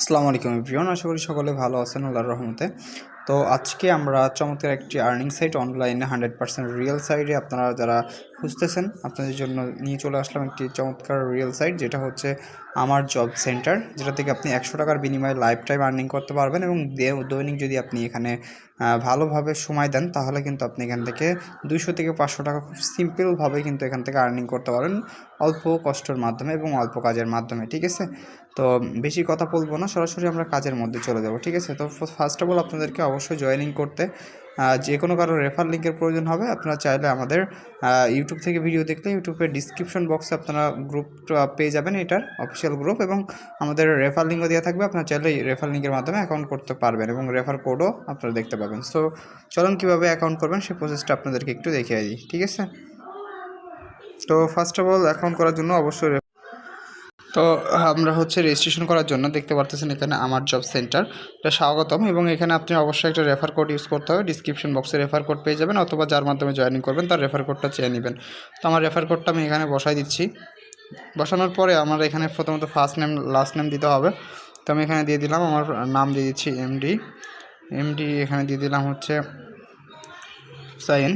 আসসালামু আলাইকুম প্রিয়ন আশা করি সকলে ভালো আছেন আল্লাহর রহমতে। তো আজকে আমরা চমৎকার একটি আর্নিং সাইট অনলাইনে হান্ড্রেড পার্সেন্ট রিয়েল সাইটে আপনারা যারা খুঁজতেছেন, আপনাদের জন্য নিয়ে চলে আসলাম একটি চমৎকার রিয়েল সাইট যেটা হচ্ছে আমার জব সেন্টার যেটা থেকে আপনি একশো টাকার বিনিময়ে লাইফ টাইম আর্নিং করতে পারবেন এবং দৈনিক যদি আপনি এখানে ভালোভাবে সময় দেন, তাহলে কিন্তু আপনি এখান থেকে দুইশো থেকে পাঁচশো টাকা খুব সিম্পলভাবে কিন্তু এখান থেকে আর্নিং করতে পারেন, অল্প কষ্টের মাধ্যমে এবং অল্প কাজের মাধ্যমে, ঠিক আছে? তো বেশি কথা বলব না, সরাসরি আমরা কাজের মধ্যে চলে যাব, ঠিক আছে? তো ফার্স্ট অফ অল আপনাদেরকে অবশ্যই জয়েনিং করতে। যে কোনো কারও রেফার লিঙ্কের প্রয়োজন হবে, আপনারা চাইলে আমাদের ইউটিউব থেকে ভিডিও দেখলে ইউটিউবের ডিসক্রিপশন বক্সে আপনারা গ্রুপ পেয়ে যাবেন এটার অফিসিয়াল গ্রুপ এবং আমাদের রেফার লিঙ্কও দেওয়া থাকবে। আপনারা চাইলে রেফার লিঙ্কের মাধ্যমে অ্যাকাউন্ট করতে পারবেন এবং রেফার কোডও আপনারা দেখতে পাবেন। সো চলুন কীভাবে অ্যাকাউন্ট করবেন সেই প্রসেসটা আপনাদেরকে একটু দেখিয়ে দিই। ঠিক আছে? তো ফার্স্ট অফ অল অ্যাকাউন্ট করার জন্য অবশ্যই তো আমরা হচ্ছে রেজিস্ট্রেশন করার জন্য দেখতে পারতেছেন এখানে আমার জব সেন্টার এটা স্বাগতম এবং এখানে আপনি অবশ্যই একটা রেফার কোড ইউজ করতে হবে। ডিসক্রিপশন বক্সে রেফার কোড পেয়ে যাবেন অথবা যার মাধ্যমে জয়েনিং করবেন তার রেফার কোডটা চেয়ে নেবেন। তো আমার রেফার কোডটা আমি এখানে বসাই দিচ্ছি। বসানোর পরে আমার এখানে প্রথমত ফার্স্ট নেম লাস্ট নেম দিতে হবে। তো আমি এখানে দিয়ে দিলাম, আমার নাম দিয়ে দিচ্ছি এমডি এমডি এখানে দিয়ে দিলাম হচ্ছে সাইন।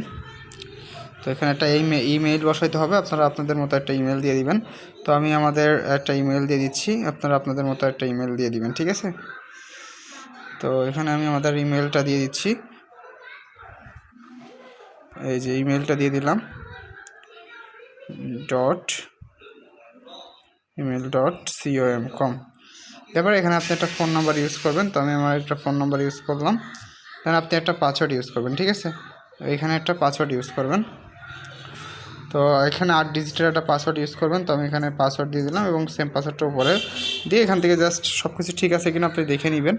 তো এখানে একটা ইমে- ইমেইল বসাইতে হবে। আপনারা আপনাদের মতো একটা ইমেল দিয়ে দিবেন। তো আমি আমাদের একটা ইমেল দিয়ে দিচ্ছি। আপনারা আপনাদের মতো একটা ইমেল দিয়ে দিবেন, ঠিক আছে? তো এখানে আমি আমাদের ইমেলটা দিয়ে দিচ্ছি। এই যে ইমেলটা দিয়ে দিলাম। Dot email dot COM com এবার এখানে আপনি একটা ফোন নাম্বার ইউজ করবেন। তো আমি আমার একটা ফোন নাম্বার ইউজ করলাম। এখানে আপনি একটা পাসওয়ার্ড ইউজ করবেন, ঠিক আছে? এখানে একটা পাসওয়ার্ড ইউজ করবেন। তো এখানে আট ডিজিটের একটা পাসওয়ার্ড ইউজ করবেন, তো আমি এখানে পাসওয়ার্ড দিয়ে দিলাম এবং সেম পাসওয়ার্ডটা উপরে দিয়ে এখান থেকে জাস্ট সব কিছু ঠিক আছে কিনা আপনি দেখে নেবেন।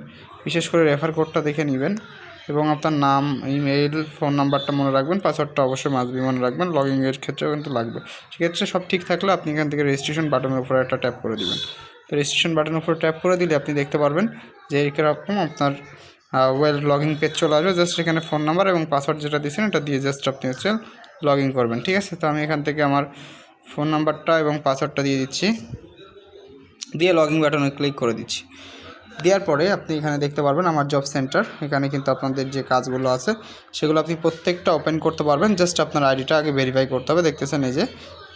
বিশেষ করে রেফার কোডটা দেখে নেবেন এবং আপনার নাম ইমেইল ফোন নাম্বারটা মনে রাখবেন পাসওয়ার্ডটা অবশ্যই মাসবি মনে রাখবেন লগিংয়ের ক্ষেত্রেও কিন্তু লাগবে। সেক্ষেত্রে সব ঠিক থাকলে আপনি এখান থেকে রেজিস্ট্রেশন বাটনের উপরে একটা ট্যাপ করে দিবেন। তো রেজিস্ট্রেশন বাটনের উপরে ট্যাপ করে দিলে আপনি দেখতে পারবেন যে এরকম আপনার ওয়েল লগ ইন পেজ চলে আসবে। জাস্ট এখানে ফোন নাম্বার এবং পাসওয়ার্ড যেটা দিয়েছেন, এটা দিয়ে জাস্ট আপনি হচ্ছে লগ ইন করবেন, ঠিক আছে? তো আমি এখান থেকে আমার ফোন নাম্বারটা এবং পাসওয়ার্ডটা দিয়ে দিচ্ছি। দিয়ে লগ ইন বাটনে ক্লিক করে দিচ্ছি। দেওয়ার পরে আপনি এখানে দেখতে পারবেন আমার জব সেন্টার। এখানে কিন্তু আপনাদের যে কাজগুলো আছে, সেগুলো আপনি প্রত্যেকটা ওপেন করতে পারবেন। জাস্ট আপনার আইডিটা আগে ভেরিফাই করতে হবে। দেখতেছেন এই যে,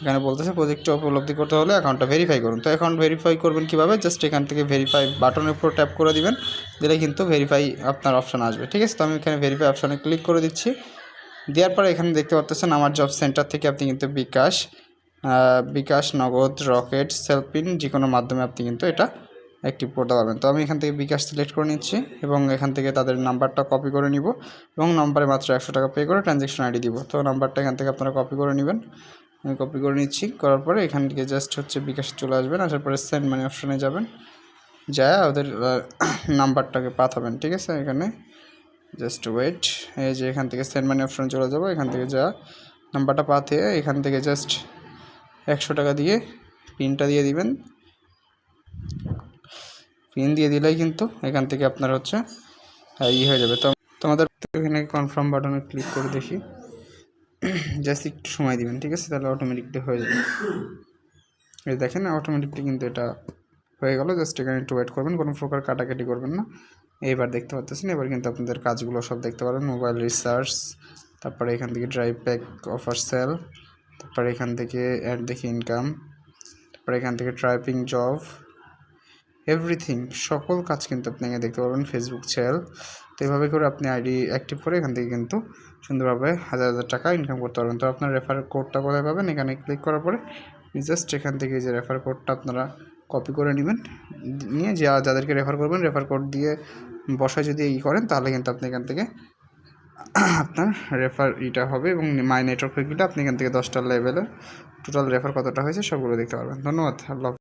এখানে বলতেছে প্রজেক্টটা উপলব্ধি করতে হলে অ্যাকাউন্টটা ভেরিফাই করুন। তো অ্যাকাউন্ট ভেরিফাই করবেন কীভাবে? জাস্ট এখান থেকে ভেরিফাই বাটনের উপর ট্যাপ করে দিবেন। দিলে কিন্তু ভেরিফাই আপনার অপশান আসবে, ঠিক আছে? তো আমি এখানে ভেরিফাই অপশানে ক্লিক করে দিচ্ছি। দেওয়ার পরে এখানে দেখতে পাচ্ছেন আমার জব সেন্টার থেকে আপনি কিন্তু বিকাশ বিকাশ, নগদ, রকেট সেলপিন যে কোনো মাধ্যমে আপনি কিন্তু এটা অ্যাক্টিভ করতে পারবেন তো আমি এখান থেকে বিকাশ সিলেক্ট করে নিচ্ছি এবং এখান থেকে তাদের নাম্বারটা কপি করে নিব এবং নাম্বারে মাত্র একশো টাকা পে করে ট্রানজ্যাকশন আইডি দিব। তো নাম্বারটা এখান থেকে আপনারা কপি করে নেবেন। আমি কপি করে নিচ্ছি, করার পরে এখান থেকে জাস্ট হচ্ছে বিকাশে চলে আসবেন, আসার পরে সেন্ড মানি অপশনে যাবেন। যায় ওদের নাম্বারটাকে পাঠাবেন, ঠিক আছে? এখানে জাস্ট ওয়েট এই যে এখান থেকে সেন্ড মানি অপশনে চলে যাব, এখান থেকে যা নাম্বারটা পাতে, এখান থেকে জাস্ট একশো টাকা দিয়ে পিনটা দিয়ে দিবেন। পিন দিয়ে দিলেই কিন্তু এখান থেকে আপনার হচ্ছে ই হয়ে যাবে। তো তোমাদের এখানে কনফার্ম বাটনে ক্লিক করে দেখি। জাস্ট একটু সময় দিবেন, ঠিক আছে? তাহলে অটোমেটিকলি হয়ে যাবে। এই দেখেন অটোমেটিকলি কিন্তু এটা হয়ে গেল। জাস্ট এখানে একটু ওয়েট করবেন, কোনো প্রকার কাটাকাটি করবেন না। এবার দেখতে পাচ্ছেন এবার কিন্তু আপনাদের কাজগুলো সব দেখতে পারেন। মোবাইল রিসার্চ তারপরে এখান থেকে ড্রাইভ প্যাক অফার সেল তারপরে এখান থেকে অ্যাড দেখি ইনকাম তারপরে এখান থেকে ট্রাইপিং জব এভরিথিং সকল কাজ কিন্তু আপনি এখানে দেখতে পারবেন ফেসবুক সেল তো এভাবে করে আপনি আইডি অ্যাক্টিভ করে এখান থেকে কিন্তু সুন্দরভাবে হাজার হাজার টাকা ইনকাম করতে পারবেন। তো আপনার রেফার কোডটা কোথায় পাবেন? এখানে ক্লিক করার পরে জাস্ট এখান থেকে যে রেফার কোডটা আপনারা কপি করে নেবেন নিয়ে যা, যাদেরকে রেফার করবেন রেফার কোড দিয়ে বসায় যদি ই করেন, তাহলে কিন্তু আপনি এখান থেকে আপনার রেফার ইটা হবে এবং মাই নেটওয়ার্ক গেলে আপনি এখান থেকে দশটা লেভেলের টোটাল রেফার কতটা হয়েছে সবগুলো দেখতে পারবেন ধন্যবাদ, আল্লাহ।